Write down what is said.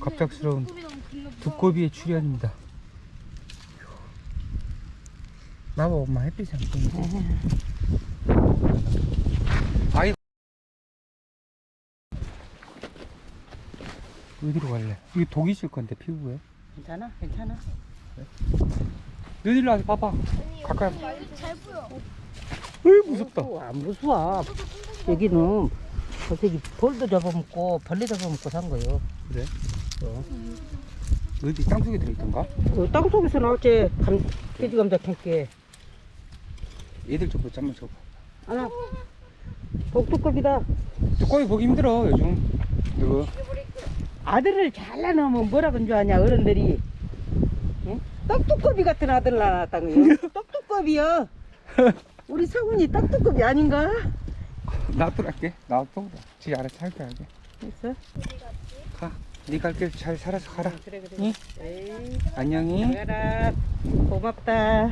갑작스러운 두꺼비의 출현입니다. 나봐 엄마 햇빛이 안 보이는데. 아이 어디로 갈래? 이게 독 있을 건데 피부에. 괜찮아? 괜찮아? 너희들 와서 봐봐. 가까이. 잘 보여. 으이 무섭다. 어, 안 무서워. 여기는 저기 돌도 잡아먹고 벌레 잡아먹고 산 거요. 그래? 어. 어디 땅속에 들어있던가? 어, 땅속에서 나올지 감, 돼지 감자 캠게 얘들 좀 잠만 줘봐. 하나. 복두껍이다. 두꺼비 보기 힘들어 요즘. 이거. 아들을 잘라 놓으면 뭐라 그런 줄 아냐 어른들이. 응? 떡두꺼비 같은 아들 낳았다는 거요. 떡두꺼비요. 우리 성훈이 떡두꺼비 아닌가? 놔두랄게. 놔둬. 지 알아서 할게 알게. 됐어? 가. 네갈길잘 살아서 가라. 그래 그래. 응? 에이, 안녕히. 가라. 고맙다.